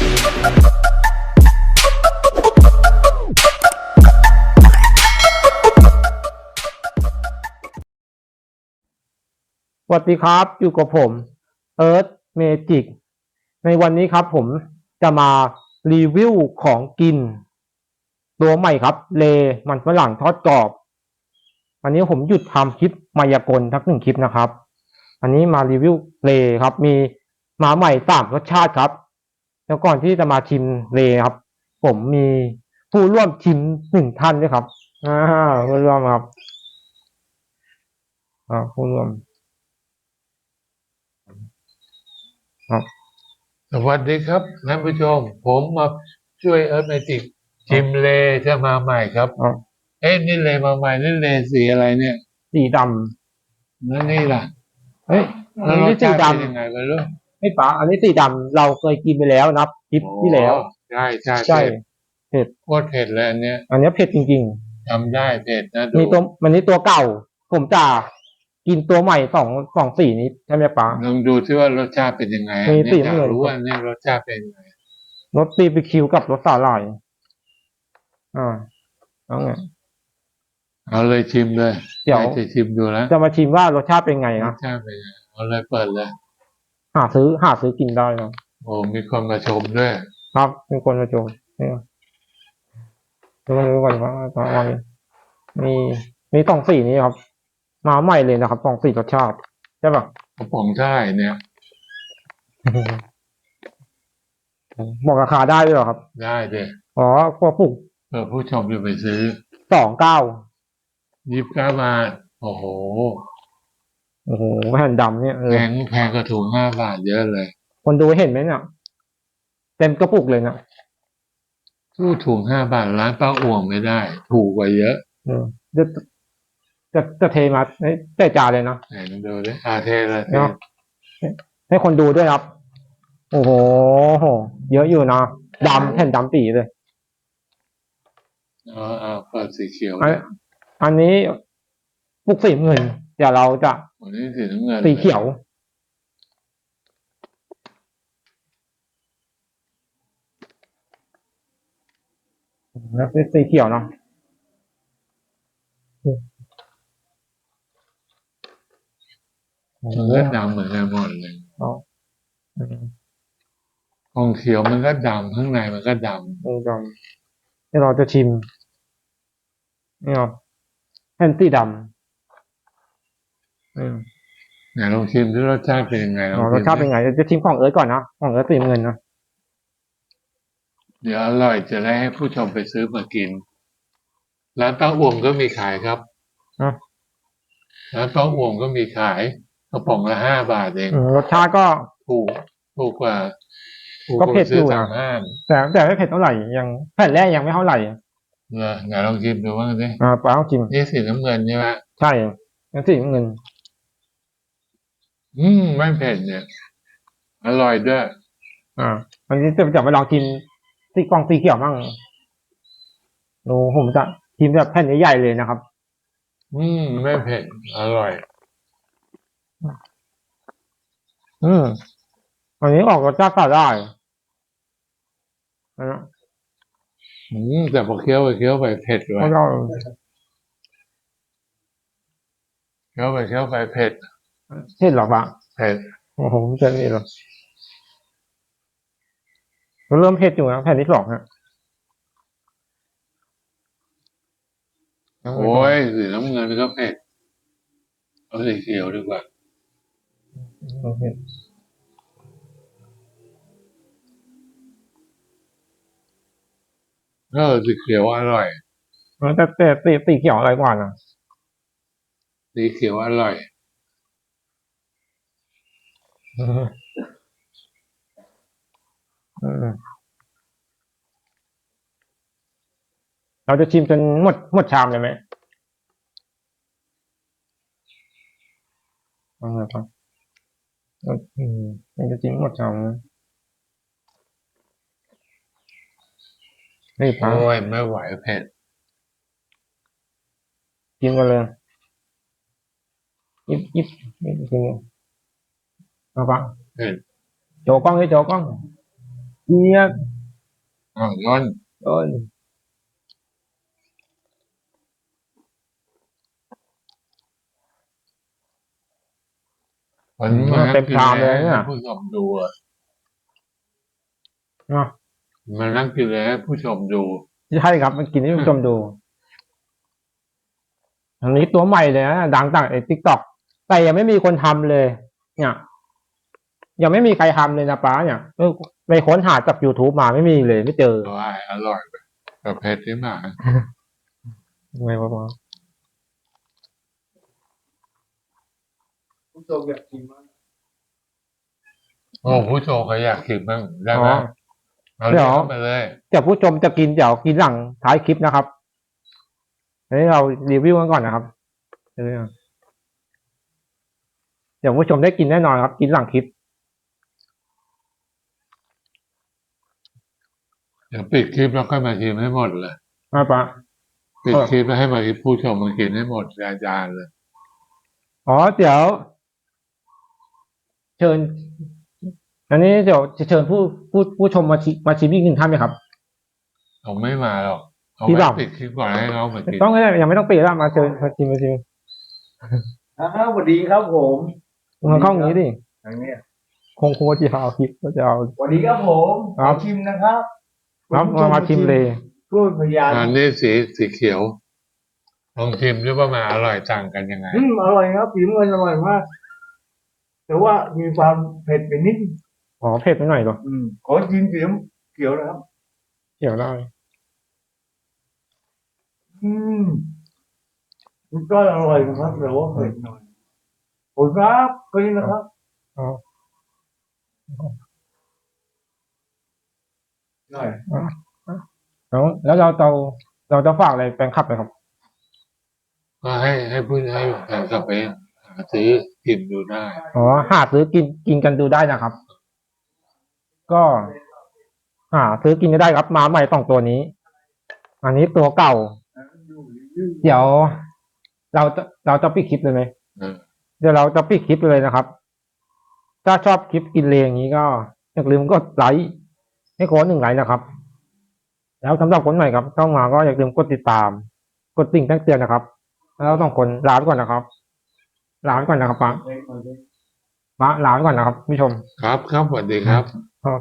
สวัสดีครับ อยู่กับผม Earth Magic ในวันนี้ครับผมจะมารีวิวของกิน ตัวใหม่ครับ เลมันฝรั่งทอดกรอบ อันนี้ผมหยุดทำคลิปมายากลทักหนึ่งคลิปนะครับ อันนี้มารีวิวเลครับ มีมาใหม่สามรสชาติครับ แล้วก่อนที่จะมาชิมเลครับ ผมมีผู้ร่วมชิมหนึ่งท่านด้วยครับอ่าผู้ร่วมครับอ่าผู้ร่วมสวัสดีครับท่านผู้ชม ผมมาช่วยเอิร์ธเมจิกจิมเลจะมาใหม่ครับอ๋อเอ๊ะนี่เลมาใหม่นี่เลสีอะไรเนี่ย สีดแล้วนี่ล่ะำเฮ้ยอัแล้นวรนี้สสีชาติดเป็นยังไงไม่รู้ำ ไม่ป๋าอันนี้สีดำเราเคยกินไปแล้วนะคลิปที่แล้วโอ้ใช่ใช่ใช่เผ็ดโคตรเผ็ดเลยอันเนี้ย อันนี้เผ็ดจริงทำได้เผ็ดนะๆดูมีตัวมันนี้ตัวเก่า ผมจะกินตัวใหม่สองสองสีนี้ใช่ไหมป๋าลองดูที่ว่ารสชาติเป็นยังไงมีอันสีเนี้ยเหมือยนอากรู้ว่าอันเนี้ยรสชาติเป็นยังไงรสบีบีคิวกับรสสาหร่ายอ่าเอาไงเอาเลยชิมเลย เดี๋ยวใครจะชิมดูแล้วจะมาชิมว่ารสชาติเป็นไงรนะสชาติเป็นยังไงเอาเลยเปิดเลย หาซื้อหาซื้อกินได้นะโอ้มีคนมาชมด้วย ครับเป็นคนมาชมนี่ดูมาดูก่อนว่าอะไรมีมีสองสีนี้ครับ มาใหม่เลยนะครับสองสีรสชาติใช่ปะกระป๋องใช่เนี่ย บอกราคาได้ด้วยเหรอครับ ได้เลยอ๋อพวกปลูกเพื่อผู้ชมจะไปซื้อสองเก้ายี่สิบเก้าบาทโอ้โห โอ้โหแผ่นดำเนี่ยเอแพองแพงกระถุงห้าบาทเยอะเลย คนดูเห็นไหมเนี่ยเต็มกระปุกเลยนะสู้ถุงห้าบาทร้านป้าอ่วงไม่ได้ ถูกกว่าเยอะเออจะจะจะเทมาให้แต่จานเลยนะไหนมาดูดิอาเทละเทเนาะให้คนดูด้วยครับ โอ้โหเยอะอยู่นะดำแผ่นดำปีเลยเอาเอาเปิดสีเขียวอันอันนี้ปุกสีเงิน เดี๋ยวเราจะวันนี้สีน้ำเงินสีเขียว แล้วสีเขียวเนาะมันก็ดำเหมือนกันหมดเลยเอาอืมของเขียวมันก็ดำข้างในมันก็ดดูดำนี่เราจะชิมนี่ครับแผ่นสีดำอืมำ ไหนลองชิมที่รสชาติเป็นยังไงลองอ๋อรชิสมชาติเป็นไงจะชิมของเอิร์ธก่อนนะของเอิร์ธสีเงินนะเดี๋ยวอร่อยจะได้ให้ผู้ชมไปซื้อมากิน ร้านป้าอ่วงก็มีขายครับอะร้านป้าอ่วงก็มีขายกระป๋องละห้าบาทเองอืมรสชาติก็ถูกถูกกว่าถูก็เผ็ดอยู่ซื้นะตามห้างแต่แต่ไม่เผ็ดเท่าไหร่ยังแผ่นแรกยังไม่เท่าไหร่เนอะไหนลองชิมดูบ้างสิอ่าปลาต้องชิมนี่สีน้ำเงินใช่ไหมใช่ยังสีเงิน อืมไม่เผ็ดเนี่ย อร่อยด้วย อ่าอันนี้จะจะไปลองกินสีกล่องสีเขียวมั่งดูผมจะชิมแบบแผ่นใหญ่ๆเลยนะครับ อืมไม่เผ็ดอร่อย อืมอันนี้ออกรสชาติสาหร่ายนะอืมแต่พอเคี้ยวไปเคี้ยวไปเผ็ดเลแล้ยวก็เคี้ยวไปเคี้ยวไปเผ็ด เผ็ดหรอปะเผ็ดโอ้โหเผ็ดนี่หรอมันเริ่มเผ็ดอยู่นะแผ่นที่สองฮะโอ้ยสีน้ำเงินก็เผ็ดเอาสีเขียวดีกว่าเผ็ดเออสีเขียวอร่อยแต่แต่สีสีเขียวอะไรกว่านะสีเขียวอร่อยอืมอืม เราจะชิมจนหมดหมดชามเลยไหมเอาไงครับอืมมันจะชิมหมดชามนะนี่ปลาโอ้ยไม่ไหวเผ็ดกินกันเลยยิบยิบยิบกิน เอาปะเผ็ดโจกล้องเลยโจกล้องเกียกอ้าวย้อนต้นวันนี้มาเต็มชามเลยเนี่ยให้ผู้ชมดูอะเนาะมานั่งกินเลยให้ผู้ชมดูใช่ครับ มันกินให้ผู้ชมดูอันนี้ตัวใหม่เลยนะดังจากไอ้ทิกตอกแต่ยังไม่มีคนทำเลย เนี่ย ยังไม่มีใครทำเลยนะป้าเนี่ยเออไปค้นหาจาก youtube มาไม่มีเลยไม่เจออร่อยอร่อยแบบเผ็ดที่มาไงวะป้าผู้ชมอยากกินมากโอ้ผู้ชมเขาอยากกินบ้างได้ไหมอ๋อเอาเดี๋เดี๋ยยววมาเลยเดี๋ยวผู้ชมจะกินเดี๋ยวกินหลังท้ายคลิปนะครับอันนี้เรารีวิวกันก่อนนะครับเดี๋ยวเดี๋ยวผู้ชมได้กินแน่นอนครับ กินหลังคลิป เดี๋ยวปิดคลิปแล้วค่อยมาชิมให้หมดเลยมาปะปิดเออคลิปแล้วให้มาผู้ชมมากินให้หมดรายจานเลยอ๋อเดี๋ยว เชิญ อันนี้เดี๋ยวจะเชิญผู้ผู้ผู้ชมมาชิมาชิมอีกหนึ่งท่านไหมครับเขาไม่มาหรอกเขาพี่ไม่บ่าวปิดคลิปก่อนให้เขามากินต้องไม่ได้ยังไม่ต้องปิดแล้วมาเชิญมาชิมมาชิมอ้าวสวัสดีครับผมมาเข้าอย่างนี้ดิทางเนี้ยคงคงว่าจะเอาคลิปก็จะเอาสวัสดีครับผมครับขอชิมนะครับ ครับมามาชิมเลยช่วยพยานอันนี้สีสีเขียวลองชิมด้วยว่ามันอร่อยต่างกันยังไงอืมอร่อยครับฝีมืออร่อยมาก แต่ว่ามีความเผ็ดไปนิดอ๋อเผ็ดไปหน่อยเหรออืมขอชิมสีเขียวนะครับเกี่ยวได้อืมมันก็อร่อยนะครับแต่ว่าเผ็ดหน่อยขอบคุณครับก็นี่นะครับอ๋อ หน่อยแล้วแล้วเราเราเราจะฝากอะไรแฟนคลับไหมครับก็ให้ให้ผู้ให้แฟนกลับไปหาซื้อกินดูได้อ๋อหาซื้อกินกินกันดูได้นะครับ ก็หาซื้อกินก็ได้ครับมาใหม่สองตัวนี้ อันนี้ตัวเก่า เดี๋ยว เราจะเราจะปิดคลิปเลยไหมเออเดี๋ยวเราจะปิดคลิปเลยนะครับ ถ้าชอบคลิปกินเลงอย่างนี้ก็อย่าลืมกดไลค์ ให้โค้ดหนึ่งไลค์นะครับ แล้วสำหรับคนใหม่ครับเข้ามาก็อย่าลืมกดติดตาม กดติ่งแจ้งเตือนนะครับ แล้วต้องคนลาไปก่อนนะครับลาไปก่อนนะครับป้าป้าลาไปก่อนนะครับผู้ชมครับครับสวัสดีครับครับ